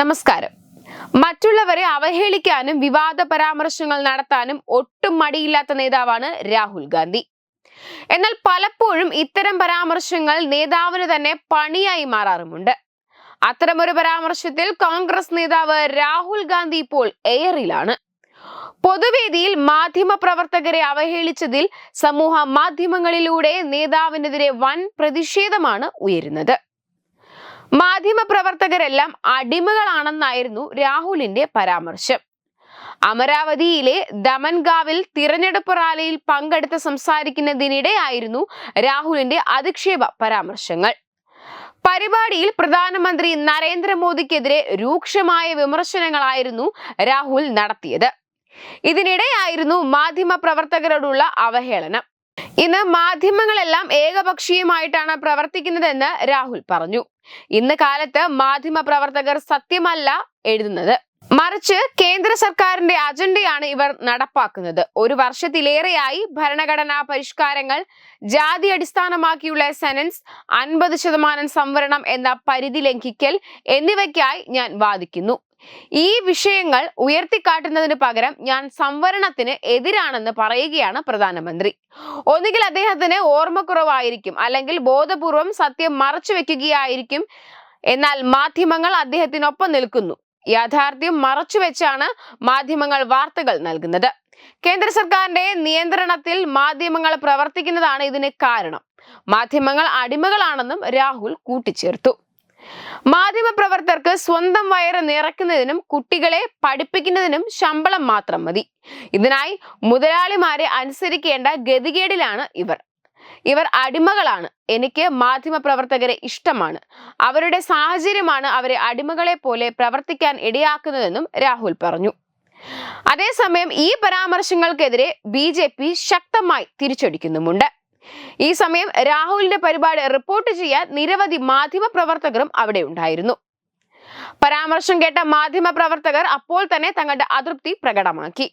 നമസ്കാരം. മറ്റുള്ളവരെ അവഹേളിക്കാനും വിവാദ പരാമർശങ്ങൾ നടത്താനും ഒട്ടും മടിയില്ലാത്ത നേതാവാണ് രാഹുൽ ഗാന്ധി. എന്നാൽ പലപ്പോഴും ഇത്തരം പരാമർശങ്ങൾ നേതാവിന് തന്നെ പണിയായി മാറാറുമുണ്ട്. അത്തരമൊരു പരാമർശത്തിൽ കോൺഗ്രസ് നേതാവ് രാഹുൽ ഗാന്ധി ഇപ്പോൾ എയറിലാണ് പൊതുവേദിയിൽ മാധ്യമ പ്രവർത്തകരെ അവഹേളിച്ചതിൽ സമൂഹ മാധ്യമങ്ങളിലൂടെ നേതാവിനെതിരെ വൻ പ്രതിഷേധമാണ് ഉയരുന്നത്. മാധ്യമപ്രവർത്തകരെല്ലാം അടിമകളാണെന്നായിരുന്നു രാഹുലിന്റെ പരാമർശം. അമരാവതിയിലെ ദമൻഗാവിൽ തിരഞ്ഞെടുപ്പ് റാലിയിൽ പങ്കെടുത്ത് സംസാരിക്കുന്നതിനിടെയായിരുന്നു രാഹുലിന്റെ അധിക്ഷേപ പരാമർശങ്ങൾ. പരിപാടിയിൽ പ്രധാനമന്ത്രി നരേന്ദ്രമോദിക്കെതിരെ രൂക്ഷമായ വിമർശനങ്ങളായിരുന്നു രാഹുൽ നടത്തിയത്. ഇതിനിടെയായിരുന്നു മാധ്യമ പ്രവർത്തകരോടുള്ള അവഹേളനം. ഇന്ന് മാധ്യമങ്ങളെല്ലാം ഏകപക്ഷീയമായിട്ടാണ് പ്രവർത്തിക്കുന്നതെന്ന് രാഹുൽ പറഞ്ഞു. ഇന്ന് കാലത്ത് മാധ്യമ പ്രവർത്തകർ സത്യമല്ല എഴുതുന്നത്. മറിച്ച് കേന്ദ്ര സർക്കാരിന്റെ അജണ്ടയാണ് ഇവർ നടപ്പാക്കുന്നത്. ഒരു വർഷത്തിലേറെയായി ഭരണഘടനാ പരിഷ്കാരങ്ങൾ ജാതി അടിസ്ഥാനമാക്കിയുള്ള സെനൻസ് അൻപത് ശതമാനം സംവരണം എന്ന പരിധി ലംഘിക്കൽ എന്നിവയ്ക്കായി ഞാൻ വാദിക്കുന്നു. ഈ വിഷയങ്ങൾ ഉയർത്തിക്കാട്ടുന്നതിന് പകരം ഞാൻ സംവരണത്തിന് എതിരാണെന്ന് പറയുകയാണ് പ്രധാനമന്ത്രി. ഒന്നുകിൽ അദ്ദേഹത്തിന് ഓർമ്മക്കുറവായിരിക്കും അല്ലെങ്കിൽ ബോധപൂർവം സത്യം മറച്ചു വെക്കുകയായിരിക്കും എന്നാൽ മാധ്യമങ്ങൾ അദ്ദേഹത്തിനൊപ്പം നിൽക്കുന്നു. യാഥാർത്ഥ്യം മറച്ചുവെച്ചാണ് മാധ്യമങ്ങൾ വാർത്തകൾ നൽകുന്നത്. കേന്ദ്ര സർക്കാരിന്റെ നിയന്ത്രണത്തിൽ മാധ്യമങ്ങൾ പ്രവർത്തിക്കുന്നതാണ് ഇതിന് കാരണം. മാധ്യമങ്ങൾ അടിമകളാണെന്നും രാഹുൽ കൂട്ടിച്ചേർത്തു. മാധ്യമപ്രവർത്തകർക്ക് സ്വന്തം വയറ് നിറയ്ക്കുന്നതിനും കുട്ടികളെ പഠിപ്പിക്കുന്നതിനും ശമ്പളം മാത്രം മതി. ഇതിനായി മുതലാളിമാരെ അനുസരിക്കേണ്ട ഗതികേടിലാണ് ഇവർ. ഇവർ അടിമകളാണ്. എനിക്ക് മാധ്യമപ്രവർത്തകരെ ഇഷ്ടമാണ്. അവരുടെ സാഹചര്യമാണ് അവരെ അടിമകളെ പോലെ പ്രവർത്തിക്കാൻ ഇടയാക്കുന്നതെന്നും രാഹുൽ പറഞ്ഞു. അതേസമയം ഈ പരാമർശങ്ങൾക്കെതിരെ ബി ശക്തമായി തിരിച്ചടിക്കുന്നുമുണ്ട്. ഈ സമയം രാഹുലിന്റെ പരിപാടി റിപ്പോർട്ട് ചെയ്യാൻ നിരവധി മാധ്യമ പ്രവർത്തകരും അവിടെ ഉണ്ടായിരുന്നു. പരാമർശം കേട്ട മാധ്യമ പ്രവർത്തകർ അപ്പോൾ തന്നെ തങ്ങളുടെ അതൃപ്തി പ്രകടമാക്കി.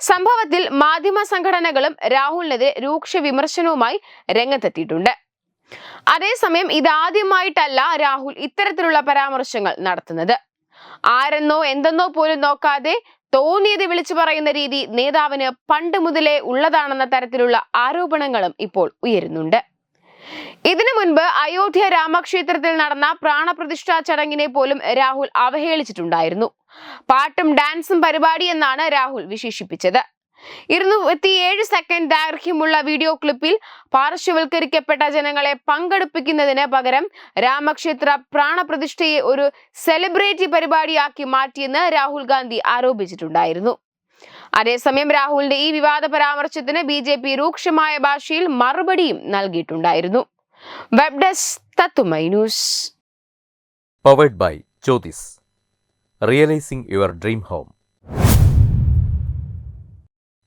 സംഭവത്തിൽ മാധ്യമ സംഘടനകളും രാഹുലിനെതിരെ രൂക്ഷ വിമർശനവുമായി രംഗത്തെത്തിയിട്ടുണ്ട്. അതേസമയം ഇതാദ്യമായിട്ടല്ല രാഹുൽ ഇത്തരത്തിലുള്ള പരാമർശങ്ങൾ നടത്തുന്നത്. ആരെന്നോ എന്തെന്നോ പോലും നോക്കാതെ തോന്നിയത് വിളിച്ചു പറയുന്ന രീതി നേതാവിന് പണ്ട് മുതലേ ഉള്ളതാണെന്ന തരത്തിലുള്ള ആരോപണങ്ങളും ഇപ്പോൾ ഉയരുന്നുണ്ട്. ഇതിനു മുൻപ് അയോധ്യ രാമക്ഷേത്രത്തിൽ നടന്ന പ്രാണപ്രതിഷ്ഠാ ചടങ്ങിനെ പോലും രാഹുൽ അവഹേളിച്ചിട്ടുണ്ടായിരുന്നു. പാട്ടും ഡാൻസും പരിപാടി എന്നാണ് രാഹുൽ വിശേഷിപ്പിച്ചത്. ഇരുന്നൂറ്റിയേഴ് സെക്കൻഡ് ദൈർഘ്യമുള്ള വീഡിയോ ക്ലിപ്പിൽ പാർശ്വവൽക്കരിക്കപ്പെട്ട ജനങ്ങളെ പങ്കെടുപ്പിക്കുന്നതിന് പകരം രാമക്ഷേത്ര പ്രാണപ്രതിഷ്ഠയെ ഒരു സെലിബ്രിറ്റി പരിപാടിയാക്കി മാറ്റിയെന്ന് രാഹുൽ ഗാന്ധി ആരോപിച്ചിട്ടുണ്ടായിരുന്നു. അതേസമയം രാഹുലിന്റെ ഈ വിവാദ പരാമർശത്തിന് ബി ജെ പി രൂക്ഷമായ ഭാഷയിൽ മറുപടിയും നൽകിയിട്ടുണ്ടായിരുന്നു. Web desk news. By Jyothis realising your dream home